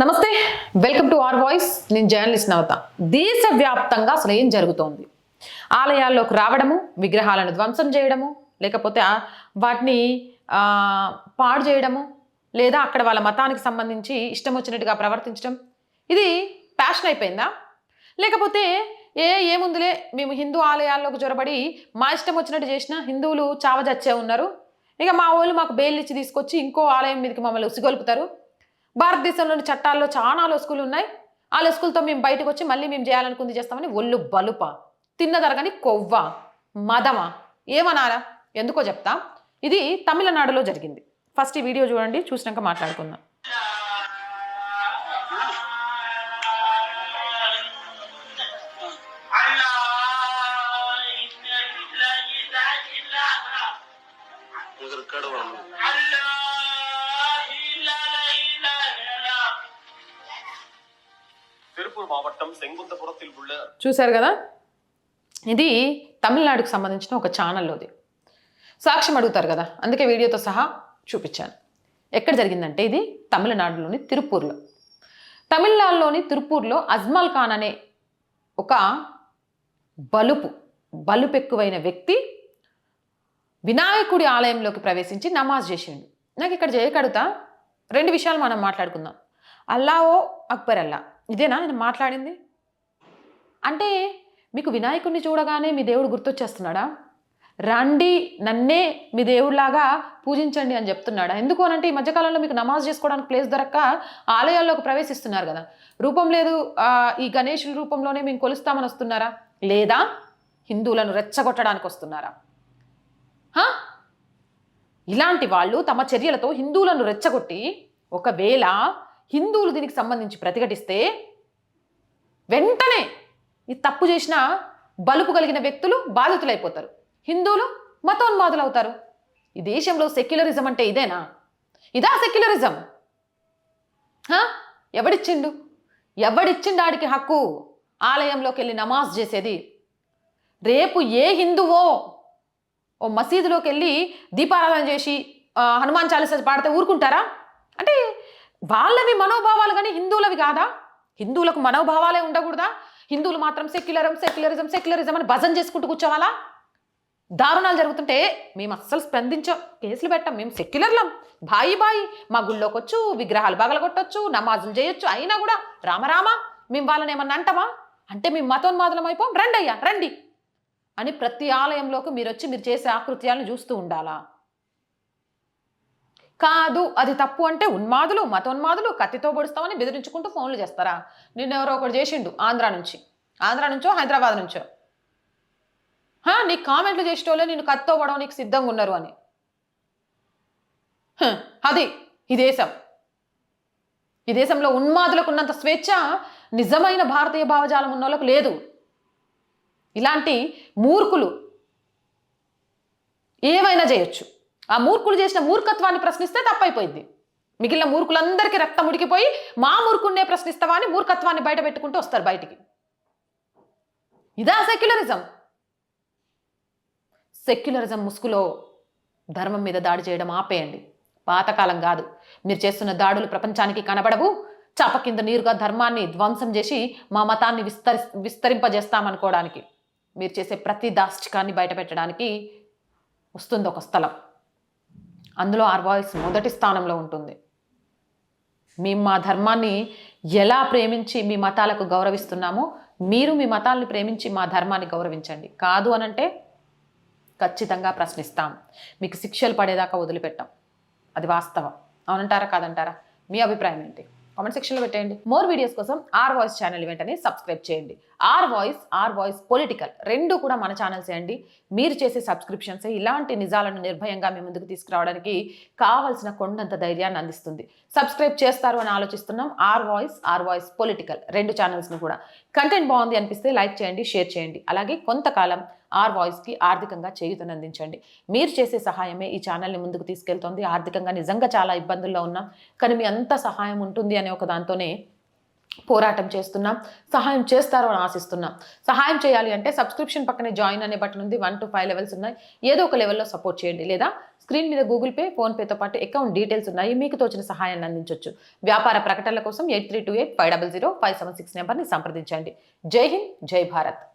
నమస్తే welcome to R voice నేను journalist నవత. దేశవ్యాప్తంగా అసలు ఏం జరుగుతోంది? ఆలయాల్లోకి రావడము విగ్రహాలను ధ్వంసం చేయడము లేకపోతే వాటిని పాడు చేయడము లేదా అక్కడ వాళ్ళ మతానికి సంబంధించి ఇష్టం వచ్చినట్టుగా ప్రవర్తించడం ఇది ప్యాషన్ అయిపోయిందా? లేకపోతే ఏ ఏముందిలే మేము హిందూ ఆలయాల్లోకి జొరబడి మా ఇష్టం వచ్చినట్టు చేసిన హిందువులు చావజచ్చే ఉన్నారు. ఇక మా వాళ్ళు మాకు బెయిల్ ఇచ్చి తీసుకొచ్చి ఇంకో ఆలయం మీదకి మమ్మల్ని ఉసిగొలుపుతారు. భారతదేశంలోని చట్టాల్లో చాలా లొసుకులు ఉన్నాయి ఆ లొసుకులతో మేము బయటకు వచ్చి మళ్ళీ మేము చేయాలనుకుంది చేస్తామని ఒళ్ళు బలుప తిన్నదరగని కొవ్వ మదమా ఏమనాలా ఎందుకో చెప్తా ఇది తమిళనాడులో జరిగింది ఫస్ట్ ఈ వీడియో చూడండి చూసినాక మాట్లాడుకుందాం உங்கள் கடவுள் திருப்பூர் மாவட்டம் செங்குந்தபுரத்தில் உள்ள చూశారు కదా ఇది తమిళనాడుకు సంబంధించిన ఒక ఛానల్లోది సాక్ష్యం అడుగుతారు కదా అందుకే వీడియోతో సహా చూపించాను ఎక్కడ జరిగిందంటే ఇది తమిళనాడులోని తిరుపూర్లో తమిళనాడులోని తిరుపూర్లో అజ్మల్ ఖాన్ అనే ఒక బలుపు బలుపు ఎక్కువైన వ్యక్తి వినాయకుడి ఆలయంలోకి ప్రవేశించి నమాజ్ చేసిండు నాకు ఇక్కడ చేయకడుతా రెండు విషయాలు మనం మాట్లాడుకుందాం అల్లావో అక్బర్ అల్లా ఇదేనా నేను మాట్లాడింది? అంటే మీకు వినాయకుడిని చూడగానే మీ దేవుడు గుర్తొచ్చేస్తున్నాడా? రండి నన్నే మీ దేవుడిలాగా పూజించండి అని చెప్తున్నాడా? ఎందుకు అనంటే ఈ మధ్యకాలంలో మీకు నమాజ్ చేసుకోవడానికి ప్లేస్ దొరక్క ఆలయాల్లోకి ప్రవేశిస్తున్నారు కదా. రూపం లేదు ఈ గణేషుల రూపంలోనే మేము కొలుస్తామని వస్తున్నారా? లేదా? హిందువులను రెచ్చగొట్టడానికి వస్తున్నారా? ఇలాంటి వాళ్ళు తమ చర్యలతో హిందువులను రెచ్చగొట్టి ఒకవేళ హిందువులు దీనికి సంబంధించి ప్రతిఘటిస్తే వెంటనే ఈ తప్పు చేసిన బలుపు కలిగిన వ్యక్తులు బాధితులైపోతారు. హిందువులు మతోన్మాదులు అవుతారు. ఈ దేశంలో సెక్యులరిజం అంటే ఇదేనా? ఇదా సెక్యులరిజం? ఎవడిచ్చిండు? ఎవడిచ్చిండు ఆడికి హక్కు? ఆలయంలోకి వెళ్ళి నమాజ్ చేసేది? రేపు ఏ హిందువో ఓ మసీదులోకి వెళ్ళి దీపారాధన చేసి హనుమాన్ చాలీసా పాడితే ఊరుకుంటారా? అంటే వాళ్ళవి మనోభావాలు కానీ హిందువులవి కాదా? హిందువులకు మనోభావాలే ఉండకూడదా? హిందువులు మాత్రం సెక్యులరం సెక్యులరిజం సెక్యులరిజం అని భజన చేసుకుంటూ కూర్చోవాలా? దారుణాలు జరుగుతుంటే మేము అస్సలు స్పందించాం కేసులు పెట్టాం మేము సెక్యులర్లం. బాయి బాయి మా గుళ్ళోకి వచ్చు విగ్రహాలు పగలగొట్టొచ్చు నమాజులు చేయొచ్చు అయినా కూడా రామరామ మేము వాళ్ళని ఏమన్నా అంటామా? అంటే మేము మతోన్మాదులం అయిపోం రండి అయ్యా రండి అని ప్రతి ఆలయంలోకి మీరు వచ్చి మీరు చేసే ఆకృత్యాలను చూస్తూ ఉండాలా? కాదు అది తప్పు అంటే ఉన్మాదులు మతోన్మాదులు కత్తితో పొడుస్తామని బెదిరించుకుంటూ ఫోన్లు చేస్తారా? నిన్న ఎవరో ఒకటి చేసిండు ఆంధ్ర నుంచి. ఆంధ్ర నుంచో హైదరాబాద్ నుంచో. నీ కామెంట్లు చేసేటోళ్ళే నేను కత్తితో పడవనికి సిద్ధంగా ఉన్నారు అని. అది ఈ దేశం. ఈ దేశంలో ఉన్మాదులకు ఉన్నంత స్వేచ్ఛ నిజమైన భారతీయ భావజాలం ఉన్న వాళ్ళకు లేదు. ఇలాంటి మూర్ఖులు ఏవైనా చేయొచ్చు. ఆ మూర్ఖులు చేసిన మూర్ఖత్వాన్ని ప్రశ్నిస్తే తప్పైపోయింది. మిగిలిన మూర్ఖులందరికీ రక్తం ఉడికిపోయి మా మూర్ఖున్నే ప్రశ్నిస్తావా అని మూర్ఖత్వాన్ని బయట పెట్టుకుంటూ వస్తారు బయటికి. ఇదా సెక్యులరిజం. సెక్యులరిజం ముసుగులో ధర్మం మీద దాడి చేయడం ఆపేయండి. పాతకాలం కాదు. మీరు చేస్తున్న దాడులు ప్రపంచానికి కనబడవు. చాప కింద నీరుగా ధర్మాన్ని ధ్వంసం చేసి మా మతాన్ని విస్తరి విస్తరింపజేస్తామనుకోవడానికి. మీరు చేసే ప్రతి దాష్టికాన్ని బయట పెట్టడానికి వస్తుంది ఒక స్థలం. అందులో ఆర్ వాయిస్ మొదటి స్థానంలో ఉంటుంది. మేము మా ధర్మాన్ని ఎలా ప్రేమించి మీ మతాలకు గౌరవిస్తున్నామో మీరు మీ మతాలను ప్రేమించి మా ధర్మాన్ని గౌరవించండి. కాదు అనంటే ఖచ్చితంగా ప్రశ్నిస్తాం. మీకు శిక్షలు పడేదాకా వదిలిపెట్టాం. అది వాస్తవం. అవునంటారా? కాదంటారా? మీ అభిప్రాయం ఏంటి? కామెంట్ సెక్షన్లో పెట్టేయండి. మోర్ వీడియోస్ కోసం ఆర్ వాయిస్ ఛానల్ వెంటనే సబ్స్క్రైబ్ చేయండి. R voice R voice political రెండు కూడా మన ఛానల్స్ అండి. మీరు చేసే సబ్స్క్రిప్షన్స్ ఇలాంటి నిజాలను నిర్భయంగా మీ ముందుకు తీసుకురావడానికి కావాల్సిన కొండంత ధైర్యాన్ని అందిస్తుంది. సబ్స్క్రైబ్ చేస్తారు అని ఆలోచిస్తున్నాం. R voice R voice political రెండు ఛానల్స్ను కూడా. కంటెంట్ బాగుంది అనిపిస్తే లైక్ చేయండి షేర్ చేయండి. అలాగే కొంతకాలం ఆర్ వాయిస్కి ఆర్థికంగా చేయుతనందించండి మీరు చేసే సహాయమే ఈ ఛానల్ని ముందుకు తీసుకెళ్తోంది. ఆర్థికంగా నిజంగా చాలా ఇబ్బందుల్లో ఉన్నాం. కానీ మీ అంత సహాయం ఉంటుంది అనే ఒక దాంతోనే పోరాటం చేస్తున్నాం. సహాయం చేస్తారు అని ఆశిస్తున్నాం. సహాయం చేయాలి అంటే సబ్స్క్రిప్షన్ పక్కనే జాయిన్ అనే బటన్ ఉంది. వన్ టు ఫైవ్ లెవెల్స్ ఉన్నాయి. ఏదో ఒక లెవెల్లో సపోర్ట్ చేయండి. లేదా స్క్రీన్ మీద గూగుల్ పే ఫోన్పేతో పాటు అకౌంట్ డీటెయిల్స్ ఉన్నాయి. మీకు తోచిన సహాయాన్ని అందించవచ్చు వ్యాపార ప్రకటనల కోసం eight three two eight five double zero five seven six నెంబర్ని సంప్రదించండి. జై హింద్ జై భారత్.